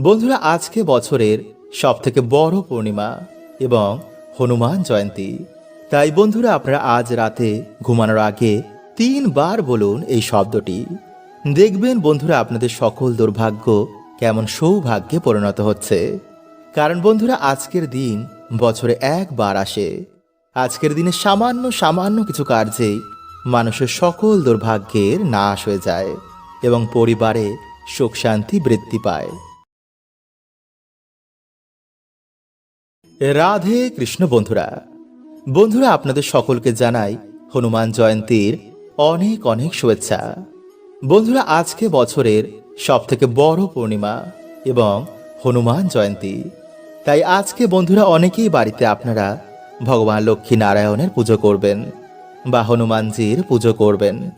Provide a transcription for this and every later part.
বন্ধুরা, আজকে বছরের সব থেকে বড় পূর্ণিমা এবং হনুমান জয়ন্তী। তাই বন্ধুরা, আপনারা আজ রাতে ঘুমানোর আগে তিনবার বলুন এই শব্দটি। দেখবেন বন্ধুরা, আপনাদের সকল দুর্ভাগ্য কেমন সৌভাগ্যে পরিণত হচ্ছে। কারণ বন্ধুরা, আজকের দিন বছরে একবার আসে। আজকের দিনে সামান্য সামান্য কিছু কার্যেই মানুষের সকল দুর্ভাগ্যের নাশ হয়ে যায় এবং পরিবারে সুখ শান্তি বৃদ্ধি পায়। রাধে কৃষ্ণ বন্ধুরা বন্ধুরা আপনাদের সকলকে জানাই হনুমান জয়ন্তীর অনেক অনেক শুভেচ্ছা। বন্ধুরা, আজকে বছরের সব থেকে বড় পূর্ণিমা এবং হনুমান জয়ন্তী। তাই আজকে বন্ধুরা অনেকেই বাড়িতে আপনারা ভগবান লক্ষ্মী নারায়ণের পুজো করবেন বা হনুমানজির পুজো করবেন।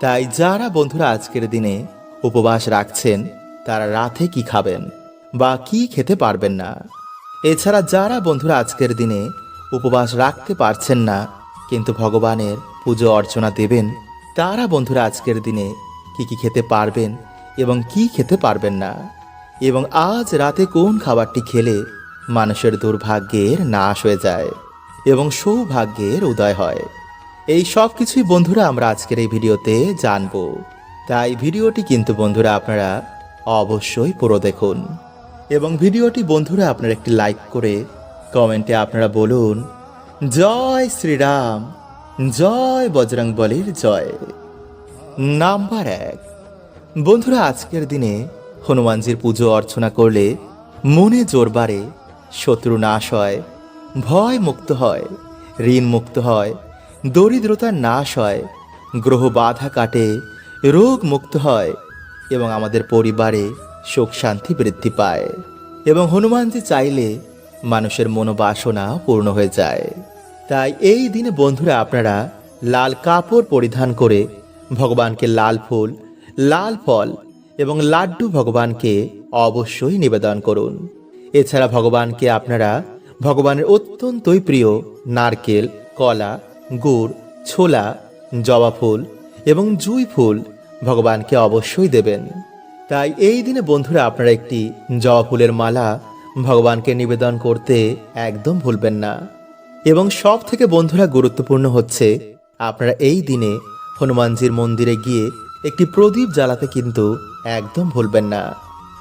তাই যারা বন্ধুরা আজকের দিনে উপবাস রাখছেন, তারা রাতে কি খাবেন বা কি খেতে পারবেন না এছাড়া যারা বন্ধুরা আজকের দিনে উপবাস রাখতে পারছেন না, কিন্তু ভগবানের পুজো অর্চনা দেবেন, তারা বন্ধুরা আজকের দিনে কি কি খেতে পারবেন এবং কি খেতে পারবেন না? এবং আজ রাতে কোন খাবারটি খেলে মানুষের দুর্ভাগ্যের নাশ হয়ে যায় এবং সৌভাগ্যের উদয় হয়? এই সব কিছুই বন্ধুরা আমরা আজকের এই ভিডিওতে জানব। তাই ভিডিওটি কিন্তু বন্ধুরা আপনারা অবশ্যই পুরো দেখুন। এবং ভিডিওটি বন্ধুরা আপনারা একটি লাইক করে কমেন্টে আপনারা বলুন, জয় শ্রীরাম, জয় বজরং বলির জয়। নাম্বার এক। বন্ধুরা, আজকের দিনে হনুমানজির পুজো অর্চনা করলে মনে জোর বাড়ে, শত্রু নাশ হয়, ভয় মুক্ত হয়, ঋণ মুক্ত হয়, দরিদ্রতা নাশ হয়, গ্রহ বাধা কাটে, রোগ মুক্ত হয় এবং আমাদের পরিবারে সুখ শান্তি বৃদ্ধি পায় এবং হনুমানজি চাইলে মানুষের মনোবাসনা পূর্ণ হয়ে যায়। তাই এই দিনে বন্ধুরা আপনারা লাল কাপড় পরিধান করে ভগবানকে লাল ফুল, লাল ফল এবং লাড্ডু ভগবানকে অবশ্যই নিবেদন করুন। এছাড়া ভগবানকে আপনারা ভগবানের অত্যন্তই প্রিয় নারকেল, কলা, গুড়, ছোলা, জবা ফুল এবং জুই ফুল ভগবানকে অবশ্যই দেবেন। তাই এই দিনে বন্ধুরা আপনারা একটি জবা ফুলের মালা ভগবানকে নিবেদন করতে একদম ভুলবেন না। এবং সব থেকে বন্ধুরা গুরুত্বপূর্ণ হচ্ছে, আপনারা এই দিনে হনুমানজির মন্দিরে গিয়ে একটি প্রদীপ জ্বালাতে কিন্তু একদম ভুলবেন না।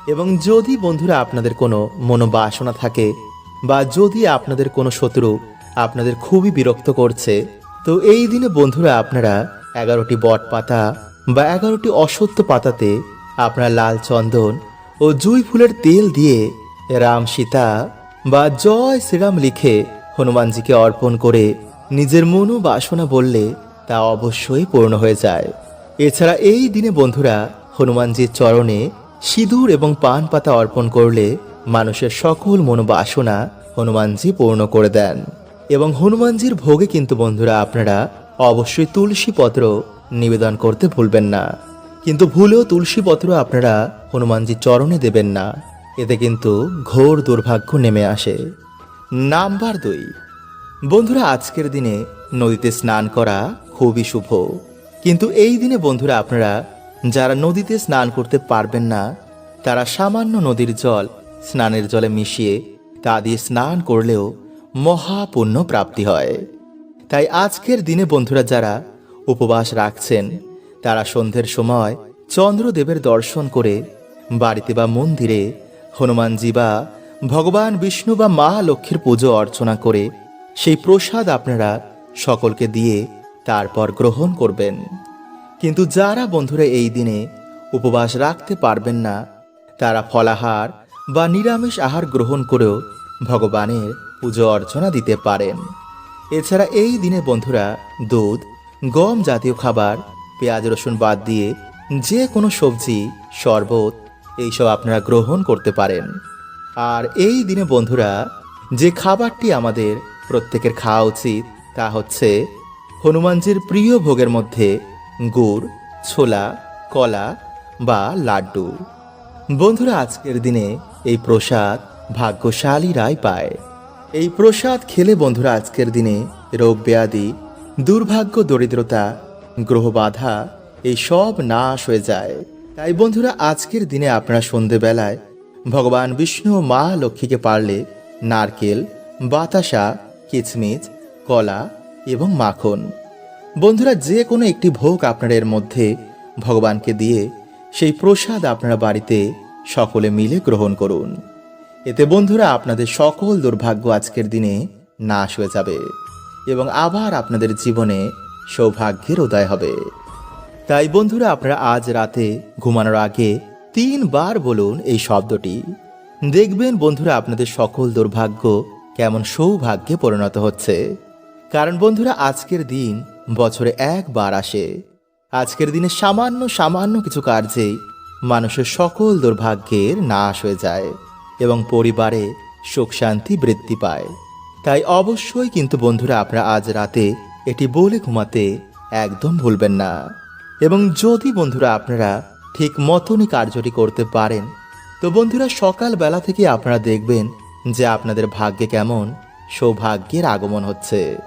এবং যদি বন্ধুরা আপনাদের কোনো মনোবাসনা থাকে বা যদি আপনাদের কোনো শত্রু আপনাদের খুবই বিরক্ত করছে, তো এই দিনে বন্ধুরা আপনারা এগারোটি বট পাতা বা এগারোটি অসত্য পাতাতে আপনারা লাল চন্দন ও জুই ফুলের তেল দিয়ে রাম সীতা বা জয় শ্রীরাম লিখে হনুমানজিকে অর্পণ করে নিজের মনো বাসনা বললে তা অবশ্যই পূর্ণ হয়ে যায়। এছাড়া এই দিনে বন্ধুরা হনুমানজির চরণে সিঁদুর এবং পান পাতা অর্পণ করলে মানুষের সকল মনোবাসনা হনুমানজি পূর্ণ করে দেন। এবং হনুমানজির ভোগে কিন্তু বন্ধুরা আপনারা অবশ্যই তুলসী পত্র নিবেদন করতে ভুলবেন না। কিন্তু ভুলেও তুলসী পত্র আপনারা হনুমানজির চরণে দেবেন না। এতে কিন্তু ঘোর দুর্ভাগ্য নেমে আসে। নাম্বার দুই। বন্ধুরা, আজকের দিনে নদীতে স্নান করা খুবই শুভ। কিন্তু এই দিনে বন্ধুরা, আপনারা যারা নদীতে স্নান করতে পারবেন না, তারা সামান্য নদীর জল, স্নানের জলে মিশিয়ে তা দিয়ে স্নান করলেও মহাপুণ্য প্রাপ্তি হয়। তাই আজকের দিনে বন্ধুরা, যারা উপবাস রাখছেন তারা সন্ধ্যের সময় চন্দ্রদেবের দর্শন করে বাড়িতে বা মন্দিরে হনুমানজি বা ভগবান বিষ্ণু বা মা লক্ষ্মীর পুজো অর্চনা করে সেই প্রসাদ আপনারা সকলকে দিয়ে তারপর গ্রহণ করবেন। কিন্তু যারা বন্ধুরা এই দিনে উপবাস রাখতে পারবেন না, তারা ফলাহার বা নিরামিষ আহার গ্রহণ করেও ভগবানের পুজো অর্চনা দিতে পারেন। এছাড়া এই দিনে বন্ধুরা দুধ, গম জাতীয় খাবার পেঁয়াজ, রসুন বাদ দিয়ে যে কোনো সবজি, শরবত এইসব আপনারা গ্রহণ করতে পারেন। আর এই দিনে বন্ধুরা, যে খাবারটি আমাদের প্রত্যেকের খাওয়া উচিত তা হচ্ছে হনুমানজির প্রিয় ভোগের মধ্যে গুড়, ছোলা, কলা বা লাড্ডু। বন্ধুরা, আজকের দিনে এই প্রসাদ ভাগ্যশালীরাই পায়। এই প্রসাদ খেলে বন্ধুরা, আজকের দিনে রোগ ব্যাধি, দুর্ভাগ্য, দরিদ্রতা গ্রহ বাধা এই সব নাশ হয়ে যায়। তাই বন্ধুরা, আজকের দিনে আপনারা সন্ধেবেলায় ভগবান বিষ্ণু মা লক্ষ্মীকে পারলে নারকেল, বাতাসা, কিচমিচ, কলা এবং মাখন। বন্ধুরা, যে কোনো একটি ভোগ আপনারা এর মধ্যে ভগবানকে দিয়ে সেই প্রসাদ আপনারা বাড়িতে সকলে মিলে গ্রহণ করুন। এতে বন্ধুরা, আপনাদের সকল দুর্ভাগ্য আজকের দিনে নাশ হয়ে যাবে এবং আবার আপনাদের জীবনে সৌভাগ্যের উদয় হবে। তাই বন্ধুরা, আপনারা আজ রাতে ঘুমানোর আগে তিনবার বলুন এই শব্দটি। দেখবেন বন্ধুরা, আপনাদের সকল দুর্ভাগ্য কেমন সৌভাগ্যে পরিণত হচ্ছে। কারণ বন্ধুরা, আজকের দিন বছরে একবার আসে। আজকের দিনে সামান্য সামান্য কিছু কার্যেই মানুষের সকল দুর্ভাগ্যের নাশ হয়ে যায় এবং পরিবারে সুখ শান্তি বৃদ্ধি পায়। তাই অবশ্যই কিন্তু বন্ধুরা, আপনারা আজ রাতে এটি বলে ঘুমাতে একদম ভুলবেন না। এবং যদি বন্ধুরা আপনারা ঠিক মতনই কার্যটি করতে পারেন, তো বন্ধুরা সকালবেলা থেকে আপনারা দেখবেন যে আপনাদের ভাগ্যে কেমন সৌভাগ্যের আগমন হচ্ছে।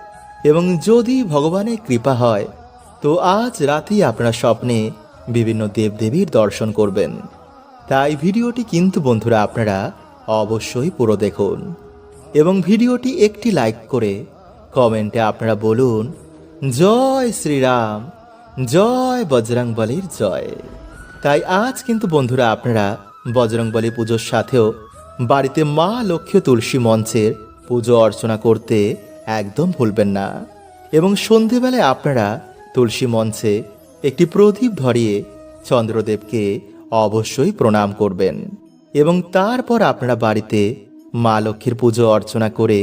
এবং যদি ভগবানের কৃপা হয়, তো আজ রাতেই আপনারা স্বপ্নে বিভিন্ন দেবদেবীর দর্শন করবেন। তাই ভিডিওটি কিন্তু বন্ধুরা আপনারা অবশ্যই পুরো দেখুন। এবং ভিডিওটি একটি লাইক করে কমেন্টে আপনারা বলুন, জয় শ্রীরাম, জয় বজরংবলীর জয়। তাই আজ কিন্তু বন্ধুরা আপনারা বজরংবলী পুজোর সাথেও বাড়িতে মা লক্ষ্মী তুলসী মঞ্চের পুজো অর্চনা করতে একদম ভুলবেন না। এবং সন্ধেবেলায় আপনারা তুলসী মঞ্চে একটি প্রদীপ ধরিয়ে চন্দ্রদেবকে অবশ্যই প্রণাম করবেন। এবং তারপর আপনারা বাড়িতে মা লক্ষ্মীর পুজো অর্চনা করে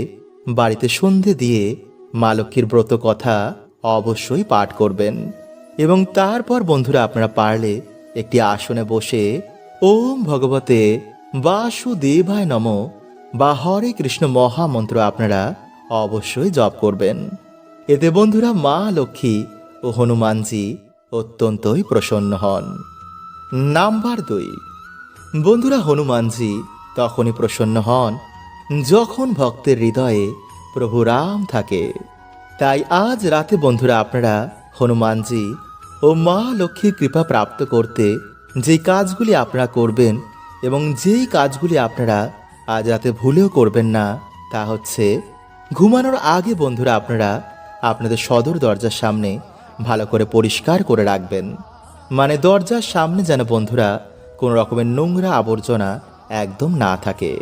বাড়িতে সন্ধে দিয়ে মা লক্ষ্মীর ব্রত কথা অবশ্যই পাঠ করবেন। এবং তারপর বন্ধুরা আপনারা পারলে একটি আসনে বসে ওম ভগবতে বাসুদেবায় নম বা হরে কৃষ্ণ মহামন্ত্র আপনারা অবশ্যই জপ করবেন। এতে বন্ধুরা মা লক্ষ্মী ও হনুমানজি অত্যন্তই প্রসন্ন হন। নাম্বার দুই। বন্ধুরা হনুমানজি তখনই প্রসন্ন হন যখন ভক্তের হৃদয়ে প্রভু রাম থাকে, তাই আজ রাতে বন্ধুরা আপনারা হনুমানজি ও মা লক্ষ্মীর কৃপা প্রাপ্ত করতে যে কাজগুলি আপনারা করবেন এবং যেই কাজগুলি আপনারা আজ রাতে ভুলেও করবেন না, তা হচ্ছে ঘুমানোর আগে বন্ধুরা আপনারা আপনাদের সদর দরজার সামনে ভালো করে পরিষ্কার করে রাখবেন। মানে দরজার সামনে যেন বন্ধুরা কোনো রকমের নোংরা আবর্জনা একদম না থাকে।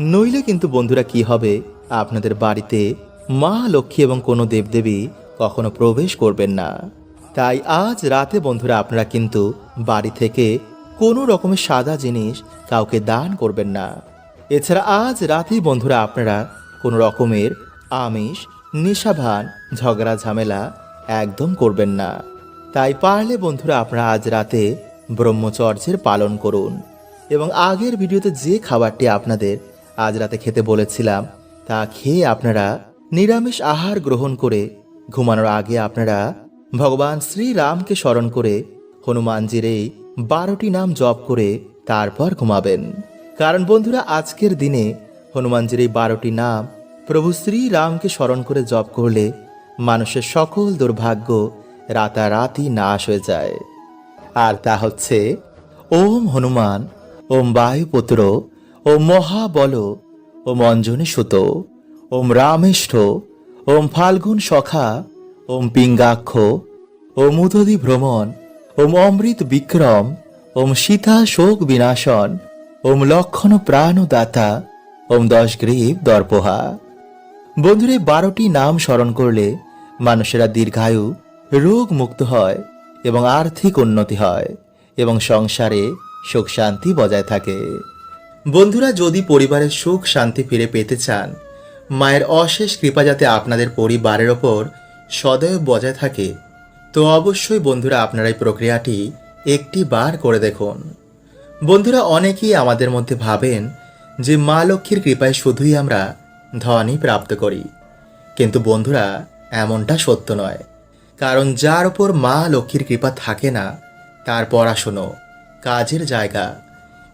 নইলে কিন্তু বন্ধুরা কি হবে? আপনাদের বাড়িতে মা, লক্ষ্মী এবং কোনো দেবদেবী কখনো প্রবেশ করবেন না। তাই আজ রাতে বন্ধুরা আপনারা কিন্তু বাড়ি থেকে কোনো রকমের সাদা জিনিস কাউকে দান করবেন না। এছাড়া আজ রাতেই বন্ধুরা আপনারা কোনো রকমের আমিষ, নিশাভান, ঝগড়া, ঝামেলা একদম করবেন না। তাই পারলে বন্ধুরা আপনারা আজ রাতে ব্রহ্মচর্যের পালন করুন। এবং আগের ভিডিওতে যে খাবারটি আপনাদের আজ রাতে খেতে বলেছিলাম, তা খেয়ে আপনারা নিরামিষ আহার গ্রহণ করে ঘুমানোর আগে আপনারা ভগবান শ্রীরামকে স্মরণ করে হনুমানজির এই বারোটি নাম জপ করে তারপর ঘুমাবেন। কারণ বন্ধুরা, আজকের দিনে হনুমানজির এই বারোটি নাম প্রভু শ্রীরামকে স্মরণ করে জপ করলে মানুষের সকল দুর্ভাগ্য রাতারাতি নাশ হয়ে যায়। আর তা হচ্ছে, ওম হনুমান, ওম বায়ুপুত্র ওম মহাবল ওম অঞ্জনী সুত, ওম রামেষ্ঠ, ওম ফাল্গুন সখা, ওম পিঙ্গাক্ষ, ওম উদধি ভ্রমণ, ওম অমৃত বিক্রম, ওম সীতা শোক বিনাশন, ওম লক্ষণ প্রাণদাতা, ওম দশ গ্রীব দর্পহা। বন্ধুরে, বারোটি নাম স্মরণ করলে মানুষেরা দীর্ঘায়ু রোগ মুক্ত হয় এবং আর্থিক উন্নতি হয় এবং সংসারে সুখ শান্তি বজায় থাকে। বন্ধুরা, যদি পরিবারের সুখ শান্তি ফিরে পেতে চান, মায়ের অশেষ কৃপা যাতে আপনাদের পরিবারের ওপর সদয় বজায় থাকে, তো অবশ্যই বন্ধুরা, আপনারা এই প্রক্রিয়াটি একটি বার করে দেখুন। বন্ধুরা, অনেকেই আমাদের মধ্যে ভাবেন যে মা লক্ষ্মীর কৃপায় শুধুই আমরা ধনই প্রাপ্ত করি। কিন্তু বন্ধুরা, এমনটা সত্য নয়। কারণ যার ওপর মা লক্ষ্মীর কৃপা থাকে না তার পড়াশুনো কাজের জায়গা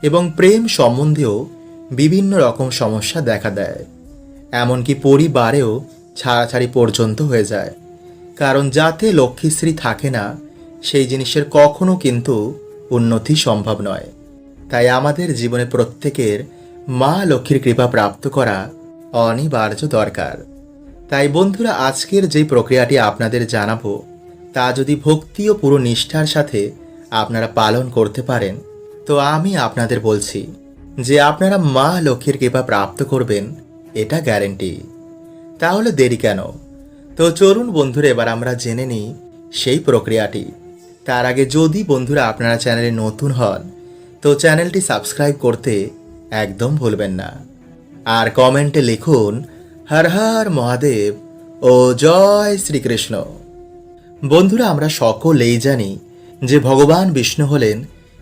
এবং প্রেম সম্বন্ধেও বিভিন্ন রকম সমস্যা দেখা দেয়। এমনকি পরিবারেও ছাড়াছাড়ি পর্যন্ত হয়ে যায়। কারণ যাতে লক্ষ্মীশ্রী থাকে না, সেই জিনিসের কখনো কিন্তু উন্নতি সম্ভব নয়। তাই আমাদের জীবনে প্রত্যেকের মা লক্ষ্মীর কৃপা প্রাপ্ত করা অনিবার্য দরকার। তাই বন্ধুরা, আজকের যে প্রক্রিয়াটি আপনাদের জানাব, তা যদি ভক্তি ও পুরো নিষ্ঠার সাথে আপনারা পালন করতে পারেন তো আমি আপনাদের বলছি যে আপনারা মা লক্ষ্মীর কৃপা প্রাপ্ত করবেন, এটা গ্যারেন্টি তাহলে দেরি কেন? তো চলুন বন্ধুরা, এবার আমরা জেনে নিই সেই প্রক্রিয়াটি। তার আগে যদি বন্ধুরা আপনারা চ্যানেলে নতুন হন, তো চ্যানেলটি সাবস্ক্রাইব করতে একদম ভুলবেন না। আর কমেন্টে লিখুন, হর হর মহাদেব ও জয় শ্রীকৃষ্ণ। বন্ধুরা, আমরা সকলেই জানি যে ভগবান বিষ্ণু হলেন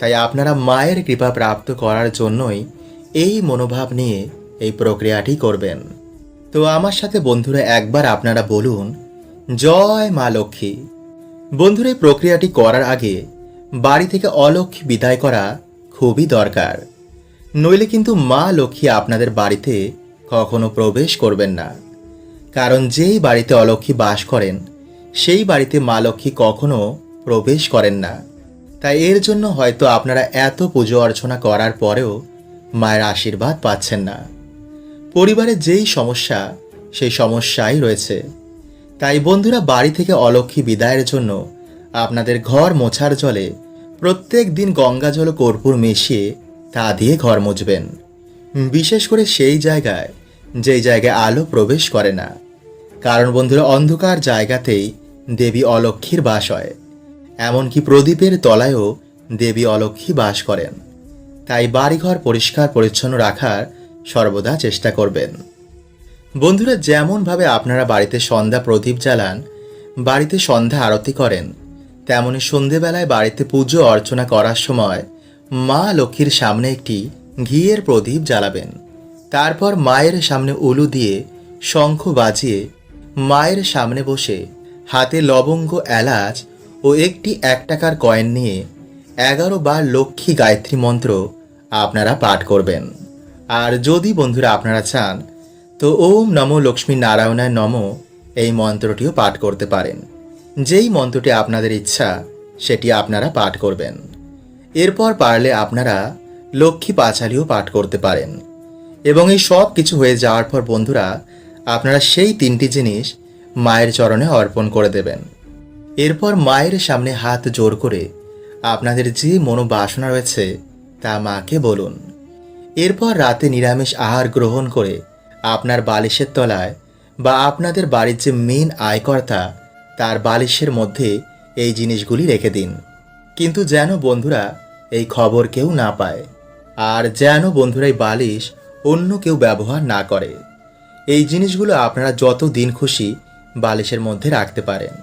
তাই আপনারা মায়ের কৃপা প্রাপ্ত করার জন্যই এই মনোভাব নিয়ে এই প্রক্রিয়াটি করবেন। তো আমার সাথে বন্ধুরা একবার আপনারা বলুন, জয় মা লক্ষ্মী। বন্ধুরা, এই প্রক্রিয়াটি করার আগে বাড়ি থেকে অলক্ষ্মী বিদায় করা খুবই দরকার। নইলে কিন্তু মা লক্ষ্মী আপনাদের বাড়িতে কখনো প্রবেশ করবেন না। কারণ যেই বাড়িতে অলক্ষ্মী বাস করেন, সেই বাড়িতে মা লক্ষ্মী কখনো প্রবেশ করেন না। তাই এর জন্য হয়তো আপনারা এত পুজো অর্চনা করার পরেও মায়ের আশীর্বাদ পাচ্ছেন না। পরিবারে যেই সমস্যা, সেই সমস্যাই রয়েছে। তাই বন্ধুরা, বাড়ি থেকে অলক্ষ্মী বিদায়ের জন্য আপনাদের ঘর মোছার জলে প্রত্যেক দিন গঙ্গা জল কর্পূর মিশিয়ে তা দিয়ে ঘর মুছবেন। বিশেষ করে সেই জায়গায়, যেই জায়গায় আলো প্রবেশ করে না। কারণ বন্ধুরা, অন্ধকার জায়গাতেই দেবী অলক্ষ্মীর বাস হয়। এমনকি প্রদীপের তলায়ও দেবী অলক্ষ্মী বাস করেন। তাই বাড়িঘর পরিষ্কার পরিচ্ছন্ন রাখার সর্বদা চেষ্টা করবেন। বন্ধুরা, যেমনভাবে আপনারা বাড়িতে সন্ধ্যা প্রদীপ জ্বালান, বাড়িতে সন্ধ্যা আরতি করেন, তেমনি সন্ধেবেলায় বাড়িতে পুজো অর্চনা করার সময় মা লক্ষ্মীর সামনে একটি ঘিয়ের প্রদীপ জ্বালাবেন। তারপর মায়ের সামনে উলু দিয়ে শঙ্খ বাজিয়ে মায়ের সামনে বসে হাতে লবঙ্গ, এলাচ ও একটি এক টাকার কয়েন নিয়ে এগারো বার লক্ষ্মী গায়ত্রী মন্ত্র আপনারা পাঠ করবেন। আর যদি বন্ধুরা আপনারা চান, তো ওম নমো লক্ষ্মী নারায়ণায় নম এই মন্ত্রটিও পাঠ করতে পারেন। যেই মন্ত্রটি আপনাদের ইচ্ছা, সেটি আপনারা পাঠ করবেন। এরপর পারলে আপনারা লক্ষ্মী পাঁচালিও পাঠ করতে পারেন। এবং এই সব কিছু হয়ে যাওয়ার পর বন্ধুরা, আপনারা সেই তিনটি জিনিস মায়ের চরণে অর্পণ করে দেবেন। এরপর মায়ের সামনে হাত জোর করে আপনাদের যে মনোবাসনা রয়েছে তা মাকে বলুন। এরপর রাতে নিরামিষ আহার গ্রহণ করে আপনার বালিশের তলায় বা আপনাদের বাড়ির যে মেন আয়কর্তা, তার বালিশের মধ্যে এই জিনিসগুলি রেখে দিন। কিন্তু যেন বন্ধুরা এই খবর কেউ না পায় আর যেন বন্ধুরা এই বালিশ অন্য কেউ ব্যবহার না করে। এই জিনিসগুলো আপনারা যত দিন খুশি বালিশের মধ্যে রাখতে পারেন।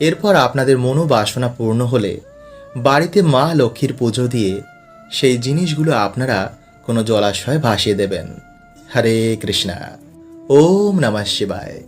এরপর আপনাদের মনোবাসনা পূর্ণ হলে বাড়িতে মা লক্ষ্মীর পুজো দিয়ে সেই জিনিসগুলো আপনারা কোনো জলাশয়ে ভাসিয়ে দেবেন। হরে কৃষ্ণা। ওম নমঃ শিবায়।